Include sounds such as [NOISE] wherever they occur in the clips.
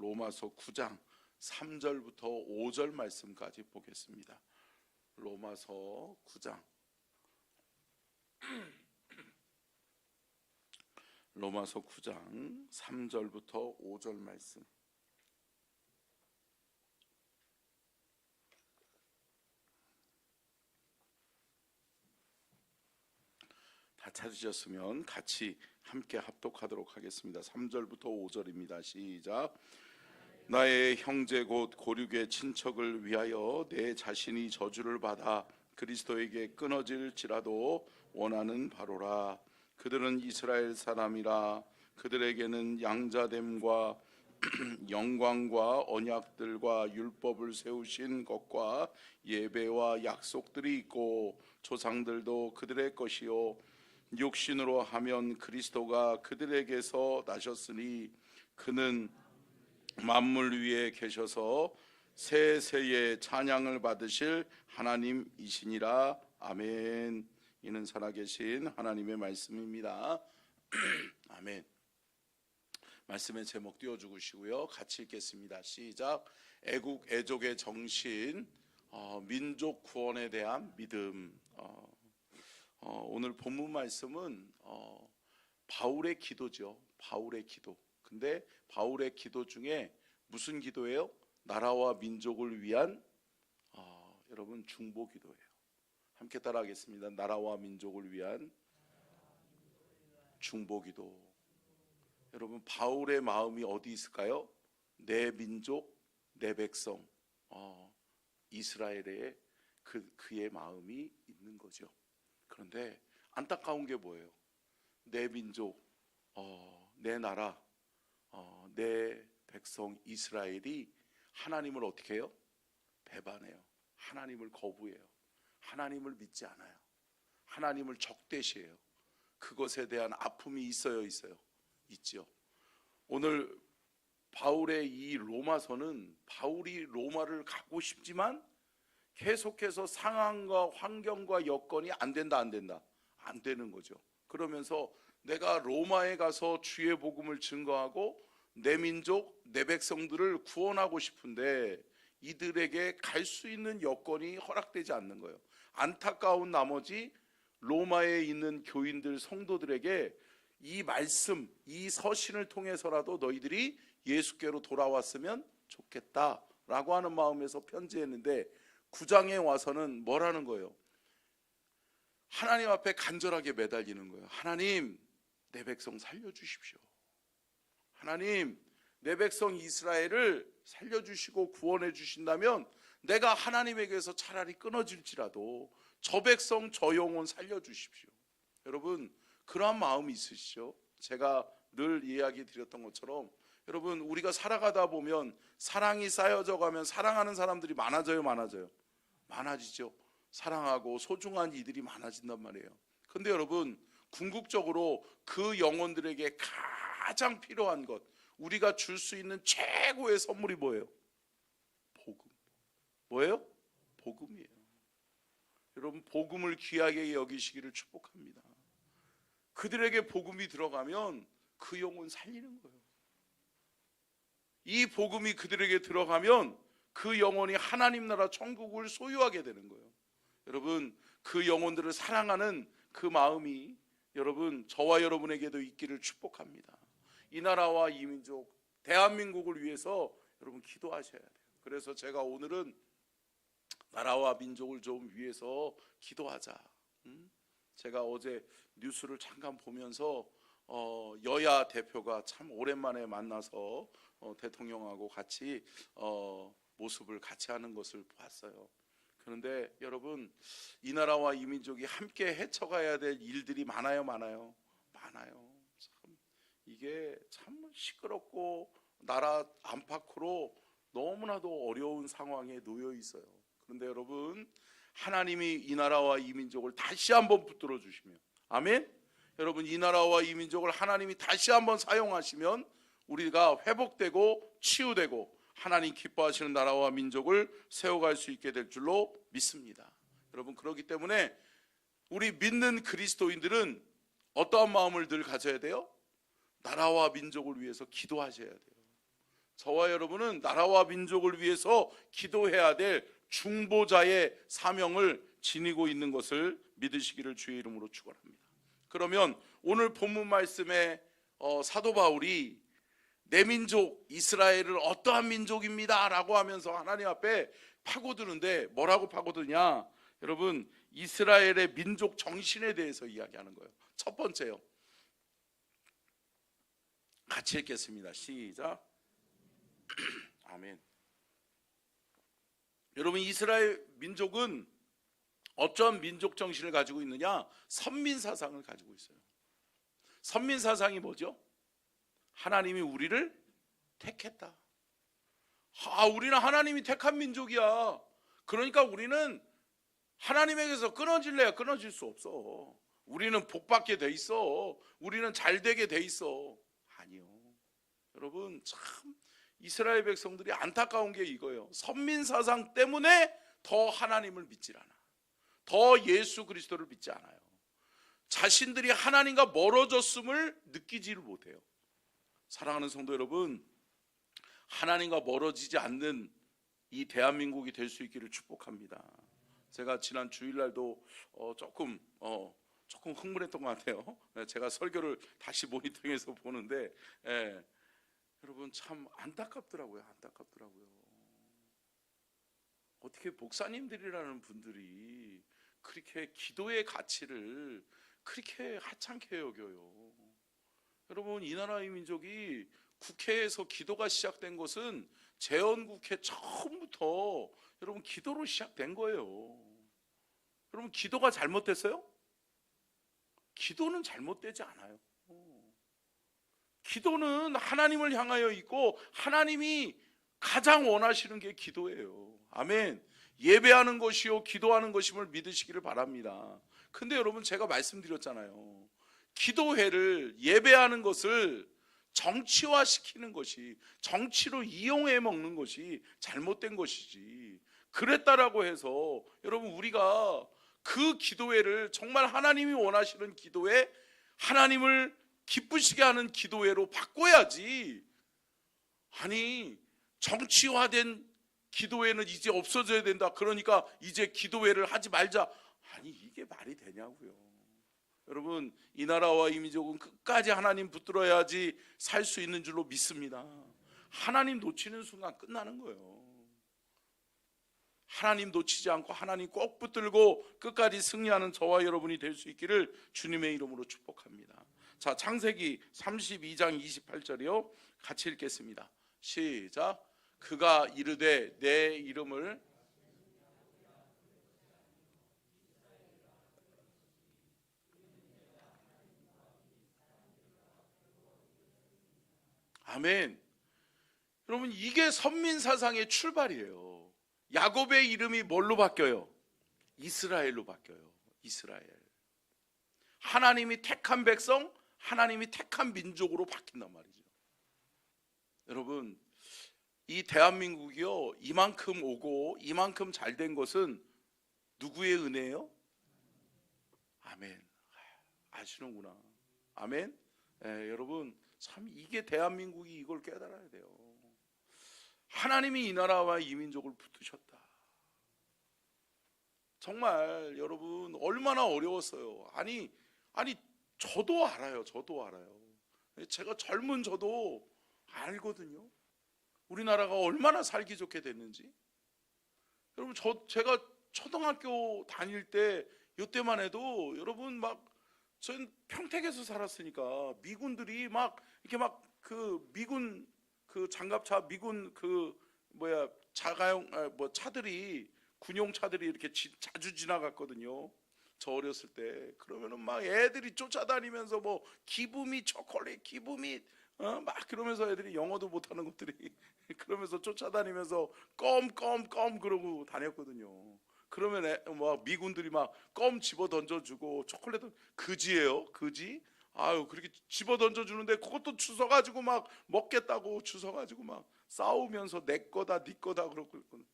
로마서 9장 3절부터 5절 말씀까지 보겠습니다. 로마서 9장 [CLEARS THROAT] 로마서 9장 3절부터 5절 말씀 다 찾으셨으면 같이 함께 합독하도록 하겠습니다. 3절부터 5절입니다. 시작. 나의 형제 곧 고륙의 친척을 위하여 내 자신이 저주를 받아 그리스도에게 끊어질지라도 원하는 바로라. 그들은 이스라엘 사람이라 그들에게는 양자됨과 [CLEARS THROAT] 영광과 언약들과 율법을 세우신 것과 예배와 약속들이 있고 조상들도 그들의 것이요 육신으로 하면 그리스도가 그들에게서 나셨으니 그는 만물 위에 계셔서 세세의 찬양을 받으실 하나님이시니라 아멘. 이는 살아계신 하나님의 말씀입니다. [CLEARS THROAT] 아멘. 말씀의 제목 띄워주시고요. 같이 읽겠습니다. 시작. 애국 애족의 정신, 어, 민족 구원에 대한 믿음. 어, 어, 오늘 본문 말씀은 어, 바울의 기도죠. 바울의 기도. 근데 바울의 기도 중에 무슨 기도예요? 나라와 민족을 위한 어, 여러분 중보 기도예요. 함께 따라하겠습니다. 나라와 민족을 위한 중보 기도. 여러분 바울의 마음이 어디 있을까요? 내 민족, 내 백성, 어, 이스라엘의 그 그의 마음이 있는 거죠. 그런데 안타까운 게 뭐예요? 내 민족, 어, 내 나라, 어, 내 백성 이스라엘이 하나님을 어떻게 해요? 배반해요. 하나님을 거부해요. 하나님을 믿지 않아요. 하나님을 적대시해요. 그것에 대한 아픔이 있어요, 있어요. 있죠. 오늘 바울의 이 로마서는 바울이 로마를 가고 싶지만 계속해서 상황과 환경과 여건이 안 된다 안 된다 안 되는 거죠. 그러면서 내가 로마에 가서 주의 복음을 증거하고 내 민족 내 백성들을 구원하고 싶은데 이들에게 갈 수 있는 여건이 허락되지 않는 거예요. 안타까운 나머지 로마에 있는 교인들 성도들에게 이 말씀 이 서신을 통해서라도 너희들이 예수께로 돌아왔으면 좋겠다 라고 하는 마음에서 편지했는데 구장에 와서는 뭐라는 거예요? 하나님 앞에 간절하게 매달리는 거예요. 하나님, 내 백성 살려주십시오. 하나님, 내 백성 이스라엘을 살려주시고 구원해 주신다면 내가 하나님에게서 차라리 끊어질지라도 저 백성, 저 영혼 살려주십시오. 여러분, 그러한 마음이 있으시죠? 제가 늘 이야기 드렸던 것처럼 여러분, 우리가 살아가다 보면 사랑이 쌓여져 가면 사랑하는 사람들이 많아져요, 많아져요. 많아지죠. 사랑하고 소중한 이들이 많아진단 말이에요. 근데 여러분, 궁극적으로 그 영혼들에게 가장 필요한 것, 우리가 줄 수 있는 최고의 선물이 뭐예요? 복음. 뭐예요? 복음이에요. 여러분, 복음을 귀하게 여기시기를 축복합니다. 그들에게 복음이 들어가면 그 영혼 살리는 거예요. 이 복음이 그들에게 들어가면 그 영혼이 하나님 나라 천국을 소유하게 되는 거예요. 여러분, 그 영혼들을 사랑하는 그 마음이 여러분, 저와 여러분에게도 있기를 축복합니다. 이 나라와 이 민족, 대한민국을 위해서 여러분 기도하셔야 돼요. 그래서 제가 오늘은 나라와 민족을 좀 위해서 기도하자. 음? 제가 어제 뉴스를 잠깐 보면서 어, 여야 대표가 참 오랜만에 만나서 어, 대통령하고 같이 어, 모습을 같이 하는 것을 봤어요. 그런데 여러분 이 나라와 이 민족이 함께 헤쳐가야 될 일들이 많아요, 많아요, 많아요. 참 이게 참 시끄럽고 나라 안팎으로 너무나도 어려운 상황에 놓여 있어요. 그런데 여러분 하나님이 이 나라와 이 민족을 다시 한번 붙들어 주시면 아멘. 여러분 이 나라와 이 민족을 하나님이 다시 한번 사용하시면 우리가 회복되고 치유되고 하나님 기뻐하시는 나라와 민족을 세워갈 수 있게 될 줄로 믿습니다. 여러분 그렇기 때문에 우리 믿는 그리스도인들은 어떠한 마음을 늘 가져야 돼요? 나라와 민족을 위해서 기도하셔야 돼요. 저와 여러분은 나라와 민족을 위해서 기도해야 될 중보자의 사명을 지니고 있는 것을 믿으시기를 주의 이름으로 축원합니다. 그러면 오늘 본문 말씀에 어, 사도 바울이 내 민족 이스라엘을 어떠한 민족입니다라고 하면서 하나님 앞에 파고드는데 뭐라고 파고드냐? 여러분 이스라엘의 민족 정신에 대해서 이야기하는 거예요. 첫 번째요. 같이 읽겠습니다. 시작. [CLEARS THROAT] 아멘. 여러분 이스라엘 민족은 어떤 민족 정신을 가지고 있느냐? 선민 사상을 가지고 있어요. 선민 사상이 뭐죠? 하나님이 우리를 택했다. 아, 우리는 하나님이 택한 민족이야. 그러니까 우리는 하나님에게서 끊어질래야 끊어질 수 없어. 우리는 복받게 돼 있어. 우리는 잘 되게 돼 있어. 아니요. 여러분 참 이스라엘 백성들이 안타까운 게 이거예요. 선민 사상 때문에 더 하나님을 믿질 않아. 더 예수 그리스도를 믿지 않아요. 자신들이 하나님과 멀어졌음을 느끼지를 못해요. 사랑하는 성도 여러분, 하나님과 멀어지지 않는 이 대한민국이 될 수 있기를 축복합니다. 제가 지난 주일날도 어, 조금 어, 조금 흥분했던 것 같아요. 네, 제가 설교를 다시 모니터링해서 보는데 예, 여러분 참 안타깝더라고요. 안타깝더라고요. 어떻게 목사님들이라는 분들이 그렇게 기도의 가치를 그렇게 하찮게 여겨요. 여러분 이 나라의 민족이 국회에서 기도가 시작된 것은 재헌국회 처음부터 여러분 기도로 시작된 거예요. 여러분 기도가 잘못됐어요? 기도는 잘못되지 않아요. 기도는 하나님을 향하여 있고 하나님이 가장 원하시는 게 기도예요. 아멘. 예배하는 것이요 기도하는 것임을 믿으시기를 바랍니다. 근데 여러분 제가 말씀드렸잖아요. 기도회를 예배하는 것을 정치화 시키는 것이 정치로 이용해 먹는 것이 잘못된 것이지. 그랬다라고 해서 여러분 우리가 그 기도회를 정말 하나님이 원하시는 기도회 하나님을 기쁘시게 하는 기도회로 바꿔야지. 아니 정치화된 기도회는 이제 없어져야 된다. 그러니까 이제 기도회를 하지 말자. 아니 이게 말이 되냐고요. 여러분 이 나라와 이 민족은 끝까지 하나님 붙들어야지 살 수 있는 줄로 믿습니다. 하나님 놓치는 순간 끝나는 거예요. 하나님 놓치지 않고 하나님 꼭 붙들고 끝까지 승리하는 저와 여러분이 될 수 있기를 주님의 이름으로 축복합니다. 자, 창세기 32장 28절이요. 같이 읽겠습니다. 시작. 그가 이르되 내 이름을 아멘. 여러분 이게 선민 사상의 출발이에요. 야곱의 이름이 뭘로 바뀌어요? 이스라엘로 바뀌어요. 이스라엘. 하나님이 택한 백성, 하나님이 택한 민족으로 바뀐단 말이죠. 여러분 이 대한민국이요 이만큼 오고 이만큼 잘 된 것은 누구의 은혜예요? 아멘. 아시는구나. 아멘. 예, 여러분 참 이게 대한민국이 이걸 깨달아야 돼요. 하나님이 이 나라와 이 민족을 붙드셨다. 정말 여러분 얼마나 어려웠어요. 아니 아니 저도 알아요. 저도 알아요. 제가 젊은 저도 알거든요. 우리나라가 얼마나 살기 좋게 됐는지. 여러분 저 제가 초등학교 다닐 때 이때만 해도 여러분 막전 평택에서 살았으니까 미군들이 막 이렇게 막 그 미군 그 장갑차 미군 그 뭐야 자가용 아, 뭐 차들이 군용 차들이 이렇게 지- 자주 지나갔거든요. 저 어렸을 때 그러면은 막 애들이 쫓아다니면서 뭐 기부미 초콜릿 기부미 어? 막 그러면서 애들이 영어도 못하는 것들이 [LAUGHS] 그러면서 쫓아다니면서 껌껌껌 그러고 다녔거든요. 그러면 애, 막 미군들이 막 껌 집어 던져주고 초콜릿은 그지예요, 그지? 아유 그렇게 집어 던져 주는데 그것도 주워 가지고 막 먹겠다고 주워 가지고 막 싸우면서 내 거다, 네 거다 그러고 있거든.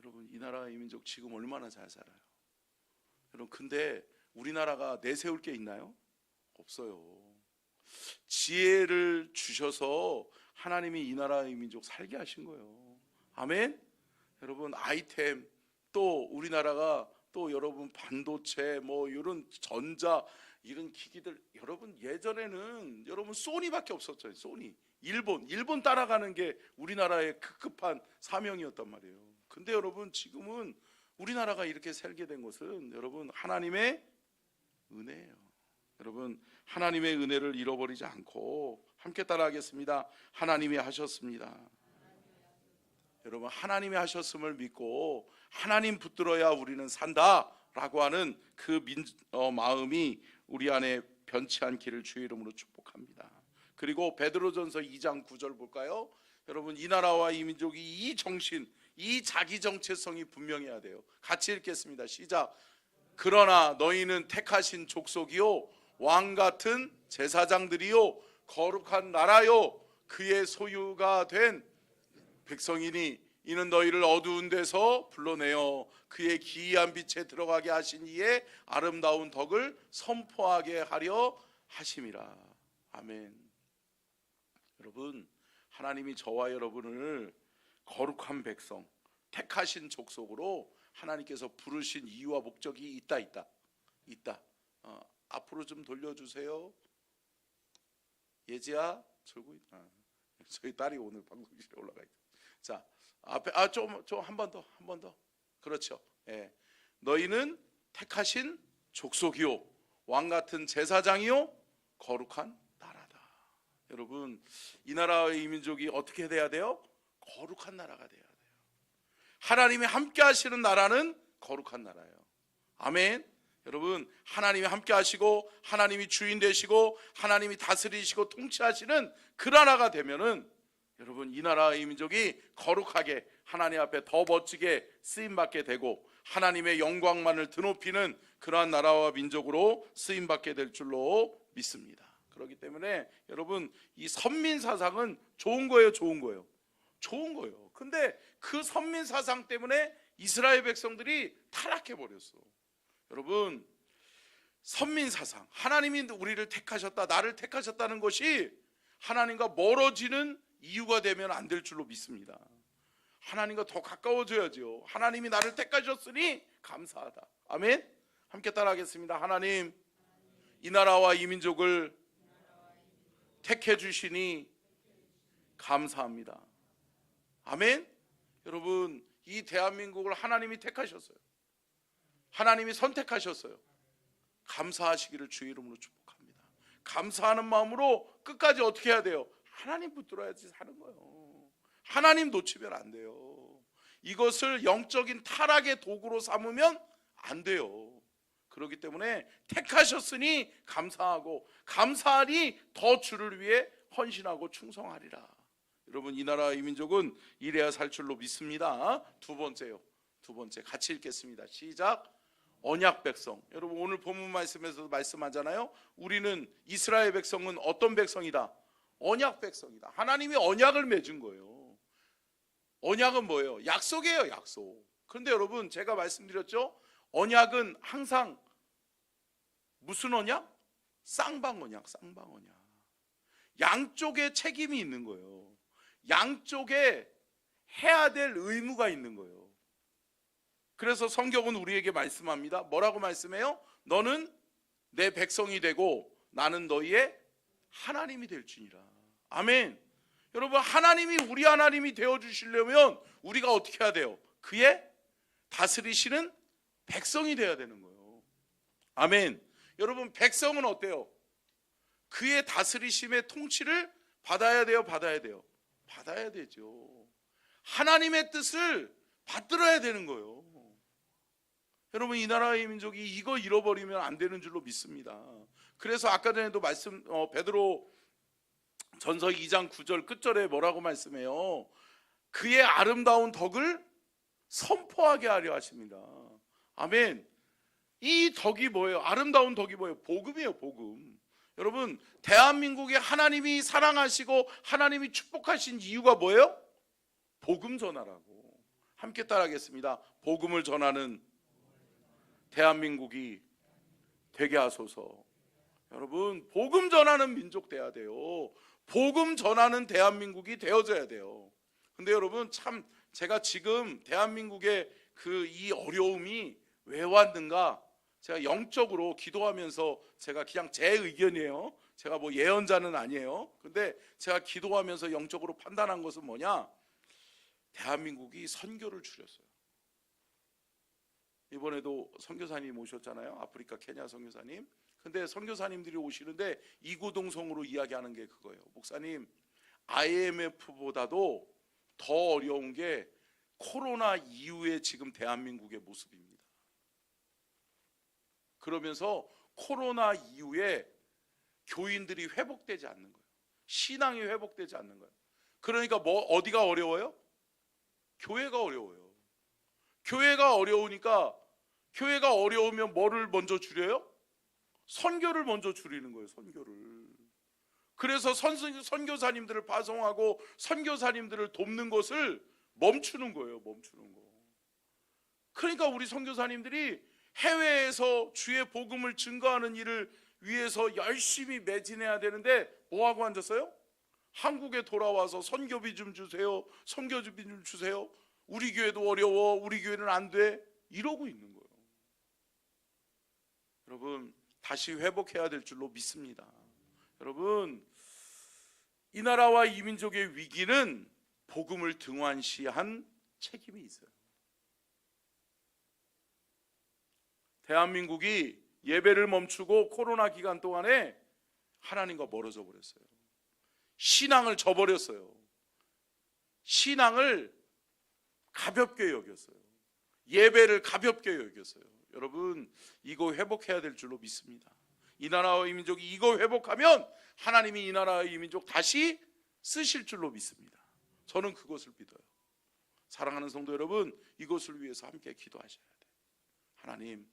여러분 이 나라 이 민족 지금 얼마나 잘 살아요. 여러분 근데 우리나라가 내세울 게 있나요? 없어요. 지혜를 주셔서 하나님이 이 나라의 민족 살게 하신 거예요. 아멘. 여러분 아이템 또 우리나라가 또 여러분 반도체 뭐 이런 전자 이런 기기들 여러분 예전에는 여러분 소니밖에 없었죠. 소니. 일본 일본 따라가는 게 우리나라의 급급한 사명이었단 말이에요. 근데 여러분 지금은 우리나라가 이렇게 살게 된 것은 여러분 하나님의 은혜예요. 여러분 하나님의 은혜를 잃어버리지 않고 함께 따라하겠습니다. 하나님이 하셨습니다. 여러분 하나님이 하셨음을 믿고 하나님 붙들어야 우리는 산다라고 하는 그 민, 어, 마음이 우리 안에 변치 않기를 주의 이름으로 축복합니다. 그리고 베드로전서 2장 9절 볼까요? 여러분 이 나라와 이 민족이 이 정신, 이 자기 정체성이 분명해야 돼요. 같이 읽겠습니다. 시작. 그러나 너희는 택하신 족속이요 왕 같은 제사장들이요 거룩한 나라요 그의 소유가 된 백성이니 이는 너희를 어두운 데서 불러내어 그의 기이한 빛에 들어가게 하신 이의 아름다운 덕을 선포하게 하려 하심이라. 아멘. 여러분, 하나님이 저와 여러분을 거룩한 백성, 택하신 족속으로 하나님께서 부르신 이유와 목적이 있다, 있다, 있다. 어, 앞으로 좀 돌려주세요. 예지야, 졸고 있다. 저희 딸이 오늘 방송실에 올라가 있다. 자, 앞에 아좀좀 한번 더, 한 번 더. 그렇죠. 예. 너희는 택하신 족속이요 왕 같은 제사장이요 거룩한 나라다. 여러분, 이 나라의 이 민족이 어떻게 돼야 돼요? 거룩한 나라가 돼야 돼요. 하나님이 함께 하시는 나라는 거룩한 나라예요. 아멘. 여러분, 하나님이 함께 하시고 하나님이 주인 되시고 하나님이 다스리시고 통치하시는 그 나라가 되면은 여러분 이 나라의 민족이 거룩하게 하나님 앞에 더 멋지게 쓰임 받게 되고 하나님의 영광만을 드높이는 그러한 나라와 민족으로 쓰임 받게 될 줄로 믿습니다. 그렇기 때문에 여러분 이 선민 사상은 좋은 거예요, 좋은 거예요. 좋은 거예요. 근데 그 선민 사상 때문에 이스라엘 백성들이 타락해 버렸어. 여러분 선민 사상 하나님이 우리를 택하셨다 나를 택하셨다는 것이 하나님과 멀어지는 이유가 되면 안 될 줄로 믿습니다. 하나님과 더 가까워져야죠. 하나님이 나를 택하셨으니 감사하다. 아멘. 함께 따라하겠습니다. 하나님 이 나라와 이 민족을 택해 주시니 감사합니다. 아멘. 여러분 이 대한민국을 하나님이 택하셨어요. 하나님이 선택하셨어요. 감사하시기를 주의 이름으로 축복합니다. 감사하는 마음으로 끝까지 어떻게 해야 돼요? 하나님 붙들어야지 사는 거예요. 하나님 놓치면 안 돼요. 이것을 영적인 타락의 도구로 삼으면 안 돼요. 그렇기 때문에 택하셨으니 감사하고 감사하니 더 주를 위해 헌신하고 충성하리라. 여러분 이 나라 이 민족은 이래야 살 줄로 믿습니다. 두 번째요. 두 번째 같이 읽겠습니다. 시작. 언약 백성. 여러분 오늘 본문 말씀에서도 말씀하잖아요. 우리는 이스라엘 백성은 어떤 백성이다? 언약 백성이다. 하나님이 언약을 맺은 거예요. 언약은 뭐예요? 약속이에요, 약속. 그런데 여러분 제가 말씀드렸죠? 언약은 항상 무슨 언약? 쌍방 언약, 쌍방 언약. 양쪽에 책임이 있는 거예요. 양쪽에 해야 될 의무가 있는 거예요. 그래서 성경은 우리에게 말씀합니다. 뭐라고 말씀해요? 너는 내 백성이 되고 나는 너희의 하나님이 될지니라. 아멘. 여러분 하나님이 우리 하나님이 되어 주시려면 우리가 어떻게 해야 돼요? 그의 다스리시는 백성이 되어야 되는 거예요. 아멘. 여러분 백성은 어때요? 그의 다스리심의 통치를 받아야 돼요, 받아야 돼요. 받아야 되죠. 하나님의 뜻을 받들어야 되는 거예요. 여러분 이 나라의 민족이 이거 잃어버리면 안 되는 줄로 믿습니다. 그래서 아까 전에도 말씀 어, 베드로 전서 2장 9절 끝절에 뭐라고 말씀해요? 그의 아름다운 덕을 선포하게 하려 하십니다. 아멘. 이 덕이 뭐예요? 아름다운 덕이 뭐예요? 복음이에요, 복음. 여러분, 대한민국에 하나님이 사랑하시고 하나님이 축복하신 이유가 뭐예요? 복음 전하라고. 함께 따라하겠습니다. 복음을 전하는 대한민국이 되게 하소서. 여러분 복음 전하는 민족 돼야 돼요. 복음 전하는 대한민국이 되어져야 돼요. 근데 여러분 참 제가 지금 대한민국의 그 이 어려움이 왜 왔는가? 제가 영적으로 기도하면서 제가 그냥 제 의견이에요. 제가 뭐 예언자는 아니에요. 근데 제가 기도하면서 영적으로 판단한 것은 뭐냐? 대한민국이 선교를 줄였어요. 이번에도 선교사님 오셨잖아요. 아프리카 케냐 선교사님. 근데 선교사님들이 오시는데 이구동성으로 이야기하는 게 그거예요. 목사님, IMF보다도 더 어려운 게 코로나 이후에 지금 대한민국의 모습입니다. 그러면서 코로나 이후에 교인들이 회복되지 않는 거예요. 신앙이 회복되지 않는 거예요. 그러니까 뭐 어디가 어려워요? 교회가 어려워요. 교회가 어려우니까 교회가 어려우면 뭐를 먼저 줄여요? 선교를 먼저 줄이는 거예요. 선교를. 그래서 선, 선교사님들을 파송하고 선교사님들을 돕는 것을 멈추는 거예요. 멈추는 거. 그러니까 우리 선교사님들이 해외에서 주의 복음을 증거하는 일을 위해서 열심히 매진해야 되는데 뭐 하고 앉았어요? 한국에 돌아와서 선교비 좀 주세요. 선교비 좀 주세요. 우리 교회도 어려워. 우리 교회는 안 돼. 이러고 있는 거예요. 여러분, 다시 회복해야 될 줄로 믿습니다. 여러분, 이 나라와 이 민족의 위기는 복음을 등한시한 책임이 있어요. 대한민국이 예배를 멈추고 코로나 기간 동안에 하나님과 멀어져 버렸어요. 신앙을 저버렸어요. 신앙을 가볍게 여겼어요. 예배를 가볍게 여겼어요. 여러분, 이거 회복해야 될 줄로 믿습니다. 이 나라와 이 민족이 이거 회복하면 하나님이 이 나라와 이 민족 다시 쓰실 줄로 믿습니다. 저는 그것을 믿어요. 사랑하는 성도 여러분, 이것을 위해서 함께 기도하셔야 돼요. 하나님,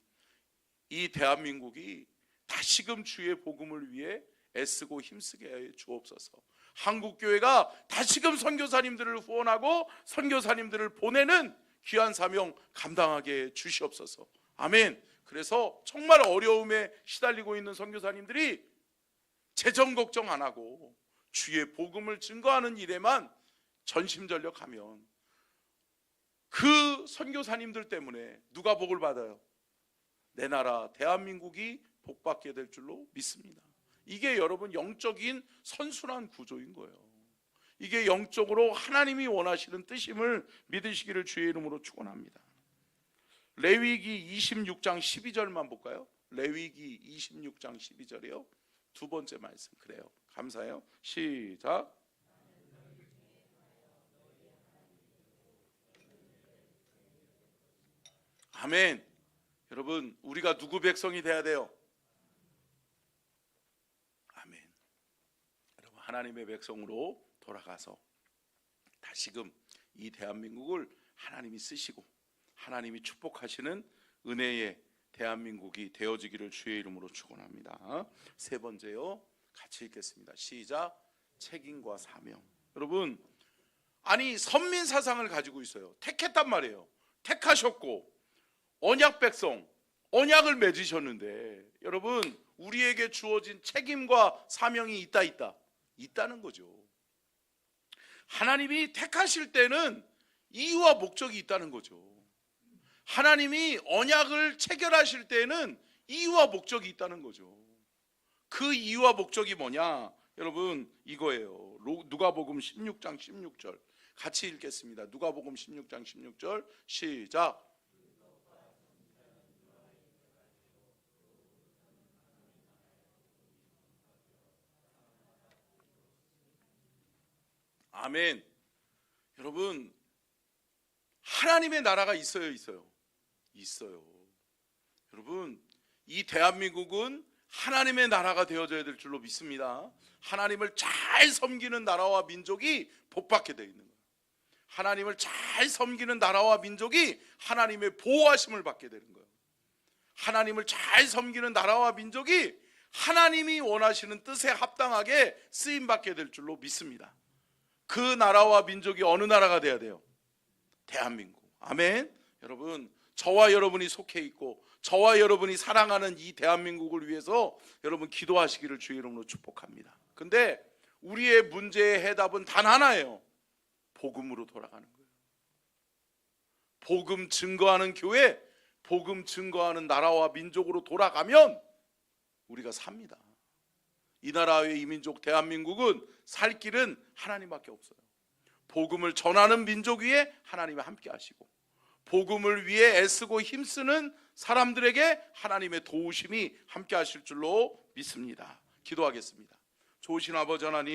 이 대한민국이 다시금 주의 복음을 위해 애쓰고 힘쓰게 해 주옵소서. 한국 교회가 다시금 선교사님들을 후원하고 선교사님들을 보내는 귀한 사명 감당하게 해 주시옵소서. 아멘. 그래서 정말 어려움에 시달리고 있는 선교사님들이 재정 걱정 안 하고 주의 복음을 증거하는 일에만 전심전력하면 그 선교사님들 때문에 누가 복을 받아요? 내 나라 대한민국이 복받게 될 줄로 믿습니다. 이게 여러분 영적인 선순환 구조인 거예요. 이게 영적으로 하나님이 원하시는 뜻임을 믿으시기를 주의 이름으로 축원합니다. 레위기 26장 12절만 볼까요? 레위기 26장 12절이요. 두 번째 말씀 그래요. 감사해요. 시작. 아멘. 여러분, 우리가 누구 백성이 돼야 돼요? 아멘. 여러분, 하나님의 백성으로 돌아가서 다시금 이 대한민국을 하나님이 쓰시고 하나님이 축복하시는 은혜의 대한민국이 되어지기를 주의 이름으로 축원합니다. 세 번째요. 같이 읽겠습니다. 시작. 책임과 사명. 여러분, 아니 선민 사상을 가지고 있어요. 택했단 말이에요. 택하셨고 언약 백성, 언약을 맺으셨는데 여러분 우리에게 주어진 책임과 사명이 있다 있다 있다는 거죠. 하나님이 택하실 때는 이유와 목적이 있다는 거죠. 하나님이 언약을 체결하실 때는 이유와 목적이 있다는 거죠. 그 이유와 목적이 뭐냐? 여러분 이거예요. 로- 누가복음 16장 16절 같이 읽겠습니다. 누가복음 16장 16절 시작. 아멘. 여러분 하나님의 나라가 있어요, 있어요. 있어요. 여러분, 이 대한민국은 하나님의 나라가 되어져야 될 줄로 믿습니다. 하나님을 잘 섬기는 나라와 민족이 복받게 되어 있는 거예요. 하나님을 잘 섬기는 나라와 민족이 하나님의 보호하심을 받게 되는 거예요. 하나님을 잘 섬기는 나라와 민족이 하나님이 원하시는 뜻에 합당하게 쓰임 받게 될 줄로 믿습니다. 그 나라와 민족이 어느 나라가 돼야 돼요? 대한민국. 아멘. 여러분, 저와 여러분이 속해 있고 저와 여러분이 사랑하는 이 대한민국을 위해서 여러분 기도하시기를 주의 이름으로 축복합니다. 근데 우리의 문제의 해답은 단 하나예요. 복음으로 돌아가는 거예요. 복음 증거하는 교회, 복음 증거하는 나라와 민족으로 돌아가면 우리가 삽니다. 이 나라의 이민족 대한민국은 살 길은 하나님밖에 없어요. 복음을 전하는 민족 위에 하나님이 함께 하시고 복음을 위해 애쓰고 힘쓰는 사람들에게 하나님의 도우심이 함께 하실 줄로 믿습니다. 기도하겠습니다. 좋으신 아버지 하나님